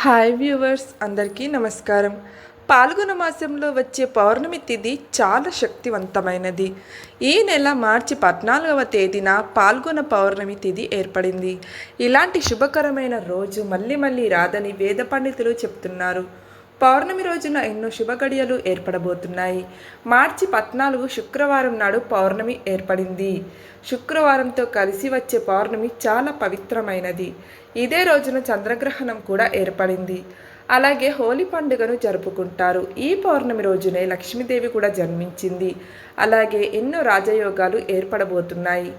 Hi viewers అందరికీ నమస్కారం. పాల్గొన మాసంలో వచ్చే పౌర్ణమి తిథి చాలా శక్తివంతమైనది. ఈ నెల మార్చి పద్నాలుగవ తేదీన పాల్గొన పౌర్ణమి తిథి ఏర్పడింది. ఇలాంటి శుభకరమైన రోజు మళ్ళీ మళ్ళీ రాదని వేద పండితులు చెప్తున్నారు. పౌర్ణమి రోజున ఎన్నో శుభగడియలు ఏర్పడబోతున్నాయి. మార్చి పద్నాలుగు శుక్రవారం నాడు పౌర్ణమి ఏర్పడింది. శుక్రవారంతో కలిసి వచ్చే పౌర్ణమి చాలా పవిత్రమైనది. ఇదే రోజున చంద్రగ్రహణం కూడా ఏర్పడింది. అలాగే హోలీ పండుగను జరుపుకుంటారు. ఈ పౌర్ణమి రోజునే లక్ష్మీదేవి కూడా జన్మించింది. అలాగే ఎన్నో రాజయోగాలు ఏర్పడబోతున్నాయి.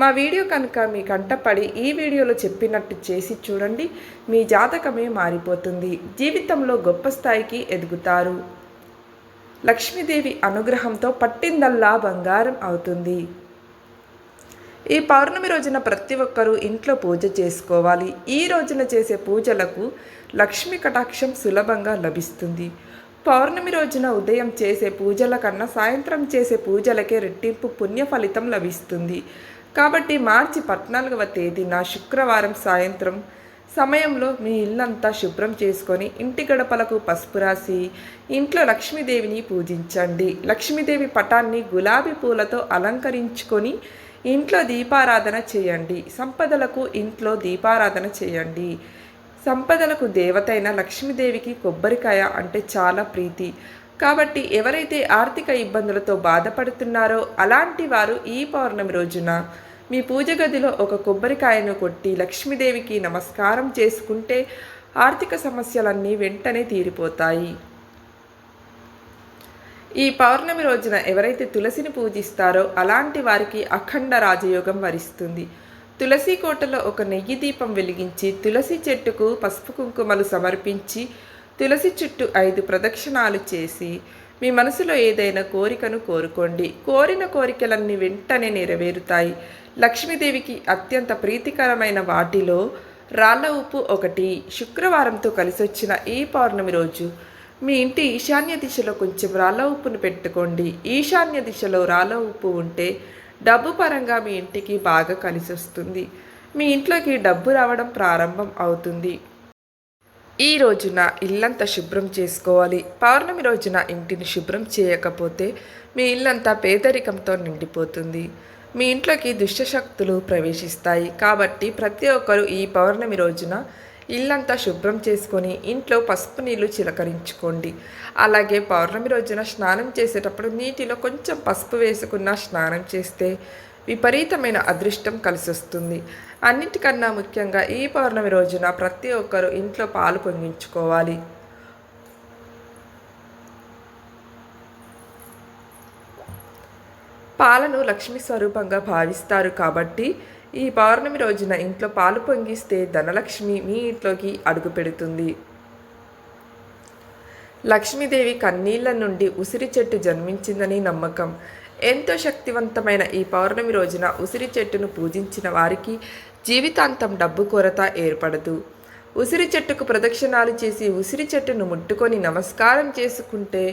మా వీడియో కనుక మీ కంటపడి ఈ వీడియోలో చెప్పినట్టు చేసి చూడండి మీ జాతకమే మారిపోతుంది. జీవితంలో గొప్ప స్థాయికి ఎదుగుతారు. లక్ష్మీదేవి అనుగ్రహంతో పట్టిందల్లా బంగారం అవుతుంది. ఈ పౌర్ణమి రోజున ప్రతి ఒక్కరూ ఇంట్లో పూజ చేసుకోవాలి. ఈ రోజున చేసే పూజలకు లక్ష్మీ కటాక్షం సులభంగా లభిస్తుంది. పౌర్ణమి రోజున ఉదయం చేసే పూజల కన్నా సాయంత్రం చేసే పూజలకే రెట్టింపు పుణ్య ఫలితం లభిస్తుంది. కాబట్టి మార్చి పద్నాలుగవ తేదీన శుక్రవారం సాయంత్రం సమయంలో మీ ఇల్లంతా శుభ్రం చేసుకొని ఇంటి గడపలకు పసుపు రాసి ఇంట్లో లక్ష్మీదేవిని పూజించండి. లక్ష్మీదేవి పటాన్ని గులాబీ పూలతో అలంకరించుకొని ఇంట్లో దీపారాధన చేయండి. సంపదలకు ఇంట్లో దీపారాధన చేయండి. సంపదలకు దేవతైన లక్ష్మీదేవికి కొబ్బరికాయ అంటే చాలా ప్రీతి. కాబట్టి ఎవరైతే ఆర్థిక ఇబ్బందులతో బాధపడుతున్నారో అలాంటి వారు ఈ పౌర్ణమి రోజున మీ పూజ గదిలో ఒక కొబ్బరికాయను కొట్టి లక్ష్మీదేవికి నమస్కారం చేసుకుంటే ఆర్థిక సమస్యలన్నీ వెంటనే తీరిపోతాయి. ఈ పౌర్ణమి రోజున ఎవరైతే తులసిని పూజిస్తారో అలాంటి వారికి అఖండ రాజయోగం వరిస్తుంది. తులసి కోటలో ఒక నెయ్యి దీపం వెలిగించి తులసి చెట్టుకు పసుపు కుంకుమలు సమర్పించి తులసి చుట్టూ ఐదు ప్రదక్షిణాలు చేసి మీ మనసులో ఏదైనా కోరికను కోరుకోండి. కోరిన కోరికలన్నీ వెంటనే నెరవేరుతాయి. లక్ష్మీదేవికి అత్యంత ప్రీతికరమైన వాటిలో రాళ్ళ ఉప్పు ఒకటి. శుక్రవారంతో కలిసొచ్చిన ఈ పౌర్ణమి రోజు మీ ఇంటి ఈశాన్య దిశలో కొంచెం రాళ్ళ ఉప్పును పెట్టుకోండి. ఈశాన్య దిశలో రాళ్ళ ఉప్పు ఉంటే డబ్బు పరంగా మీ ఇంటికి బాగా కలిసి వస్తుంది మీ ఇంట్లోకి డబ్బు రావడం ప్రారంభం అవుతుంది. ఈ రోజున ఇల్లంతా శుభ్రం చేసుకోవాలి. పౌర్ణమి రోజున ఇంటిని శుభ్రం చేయకపోతే మీ ఇల్లంతా పేదరికంతో నిండిపోతుంది. మీ ఇంట్లోకి దుష్టశక్తులు ప్రవేశిస్తాయి. కాబట్టి ప్రతి ఒక్కరూ ఈ పౌర్ణమి రోజున ఇల్లంతా శుభ్రం చేసుకొని ఇంట్లో పసుపు నీళ్ళు చిలకరించుకోండి. అలాగే పౌర్ణమి రోజున స్నానం చేసేటప్పుడు నీటిలో కొంచెం పసుపు వేసుకున్న స్నానం చేస్తే విపరీతమైన అదృష్టం కలిసి వస్తుంది అన్నిటికన్నా ముఖ్యంగా ఈ పౌర్ణమి రోజున ప్రతి ఒక్కరూ ఇంట్లో పాలు పొంగించుకోవాలి. పాలను లక్ష్మి స్వరూపంగా భావిస్తారు కాబట్టి ఈ పౌర్ణమి రోజున ఇంట్లో పాలు పొంగిస్తే ధనలక్ష్మి మీ ఇంట్లోకి అడుగు పెడుతుంది. లక్ష్మీదేవి కన్నీళ్ళ నుండి ఉసిరి చెట్టు జన్మించిందని నమ్మకం. ఎంతో శక్తివంతమైన ఈ పౌర్ణమి రోజున ఉసిరి చెట్టును పూజించిన వారికి జీవితాంతం డబ్బు కొరత ఏర్పడదు. ఉసిరి చెట్టుకు ప్రదక్షిణాలు చేసి ఉసిరి చెట్టును ముట్టుకొని నమస్కారం చేసుకుంటే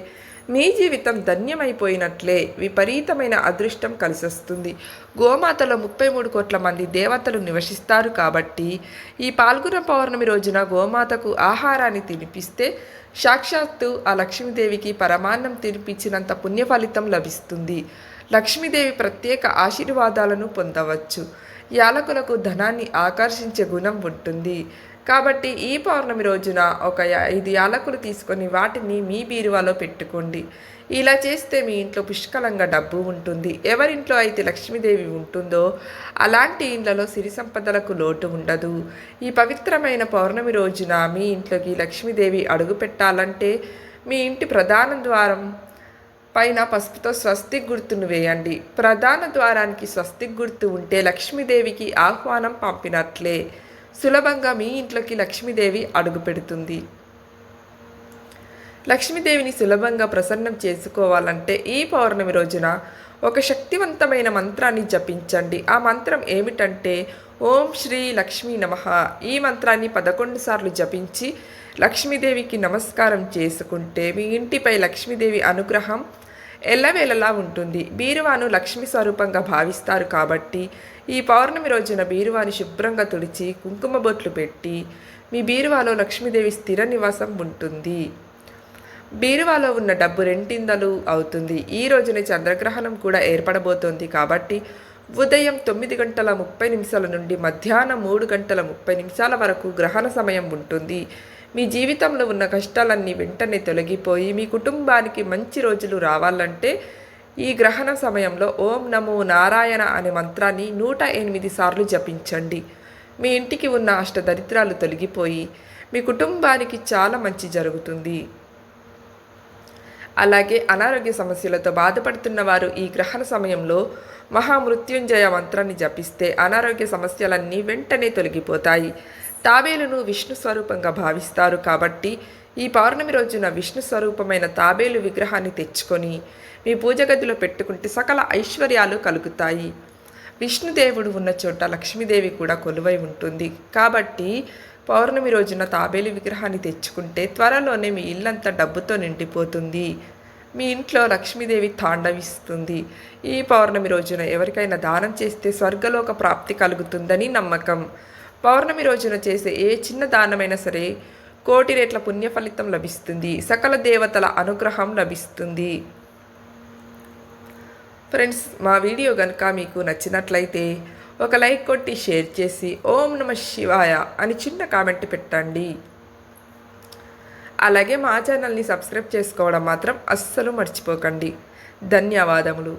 మీ జీవితం ధన్యమైపోయినట్లే విపరీతమైన అదృష్టం కలిసొస్తుంది. గోమాతలో ముప్పై మూడు కోట్ల మంది దేవతలు నివసిస్తారు కాబట్టి ఈ పాల్గొన పౌర్ణమి రోజున గోమాతకు ఆహారాన్ని తినిపిస్తే సాక్షాత్తు ఆ లక్ష్మీదేవికి పరమాన్నం తినిపించినంత పుణ్య ఫలితం లభిస్తుంది. లక్ష్మీదేవి ప్రత్యేక ఆశీర్వాదాలను పొందవచ్చు. యాలకులకు ధనాన్ని ఆకర్షించే గుణం ఉంటుంది. కాబట్టి ఈ పౌర్ణమి రోజున ఒక ఐదు యాలకులు తీసుకొని వాటిని మీ బీరువాలో పెట్టుకోండి. ఇలా చేస్తే మీ ఇంట్లో పుష్కలంగా డబ్బు ఉంటుంది. ఎవరింట్లో అయితే లక్ష్మీదేవి ఉంటుందో అలాంటి ఇండ్లలో సిరి సంపదలకు లోటు ఉండదు. ఈ పవిత్రమైన పౌర్ణమి రోజున మీ ఇంట్లోకి లక్ష్మీదేవి అడుగు పెట్టాలంటే మీ ఇంటి ప్రధాన ద్వారం పైన పసుపుతో స్వస్తిక్ గుర్తును వేయండి. ప్రధాన ద్వారానికి స్వస్తిక్ గుర్తు ఉంటే లక్ష్మీదేవికి ఆహ్వానం పంపినట్లే. సులభంగా మీ ఇంట్లోకి లక్ష్మీదేవి అడుగు పెడుతుంది. లక్ష్మీదేవిని సులభంగా ప్రసన్నం చేసుకోవాలంటే ఈ పౌర్ణమి రోజున ఒక శక్తివంతమైన మంత్రాన్ని జపించండి. ఆ మంత్రం ఏమిటంటే ఓం శ్రీ లక్ష్మీ నమ. ఈ మంత్రాన్ని పదకొండు సార్లు జపించి లక్ష్మీదేవికి నమస్కారం చేసుకుంటే మీ ఇంటిపై లక్ష్మీదేవి అనుగ్రహం ఎల్లవేళలా ఉంటుంది. బీరువాను లక్ష్మి స్వరూపంగా భావిస్తారు కాబట్టి ఈ పౌర్ణమి రోజున బీరువాని శుభ్రంగా తుడిచి కుంకుమ బొట్లు పెట్టి మీ బీరువాలో లక్ష్మీదేవి స్థిర నివాసం ఉంటుంది. బీరువాలో ఉన్న డబ్బు రెంటిందలు అవుతుంది. ఈ రోజునే చంద్రగ్రహణం కూడా ఏర్పడబోతోంది కాబట్టి ఉదయం తొమ్మిది గంటల ముప్పై నిమిషాల నుండి మధ్యాహ్నం మూడు గంటల ముప్పై నిమిషాల వరకు గ్రహణ సమయం ఉంటుంది. మీ జీవితంలో ఉన్న కష్టాలన్నీ వెంటనే తొలగిపోయి మీ కుటుంబానికి మంచి రోజులు రావాలంటే ఈ గ్రహణ సమయంలో ఓం నమో నారాయణ అనే మంత్రాన్ని నూట ఎనిమిది సార్లు జపించండి. మీ ఇంటికి ఉన్న అష్టదరిద్రాలు తొలగిపోయి మీ కుటుంబానికి చాలా మంచి జరుగుతుంది. అలాగే అనారోగ్య సమస్యలతో బాధపడుతున్న వారు ఈ గ్రహణ సమయంలో మహామృత్యుంజయ మంత్రాన్ని జపిస్తే అనారోగ్య సమస్యలన్నీ వెంటనే తొలగిపోతాయి. తాబేలును విష్ణు స్వరూపంగా భావిస్తారు కాబట్టి ఈ పౌర్ణమి రోజున విష్ణు స్వరూపమైన తాబేలు విగ్రహాన్ని తెచ్చుకొని మీ పూజ గదిలో పెట్టుకుంటే సకల ఐశ్వర్యాలు కలుగుతాయి. విష్ణుదేవుడు ఉన్న చోట లక్ష్మీదేవి కూడా కొలువై ఉంటుంది. కాబట్టి పౌర్ణమి రోజున తాబేలు విగ్రహాన్ని తెచ్చుకుంటే త్వరలోనే మీ ఇల్లంతా డబ్బుతో నిండిపోతుంది. మీ ఇంట్లో లక్ష్మీదేవి తాండవిస్తుంది. ఈ పౌర్ణమి రోజున ఎవరికైనా దానం చేస్తే స్వర్గలోక ప్రాప్తి కలుగుతుందని నమ్మకం. పౌర్ణమి రోజున చేసే ఏ చిన్న దానమైనా సరే కోటి రెట్ల పుణ్య ఫలితం లభిస్తుంది. సకల దేవతల అనుగ్రహం లభిస్తుంది. ఫ్రెండ్స్ మా వీడియో కనుక మీకు నచ్చినట్లయితే ఒక లైక్ కొట్టి షేర్ చేసి ఓం నమ శివాయ అని చిన్న కామెంట్ పెట్టండి. అలాగే మా ఛానల్ని సబ్స్క్రైబ్ చేసుకోవడం మాత్రం అస్సలు మర్చిపోకండి. ధన్యవాదములు.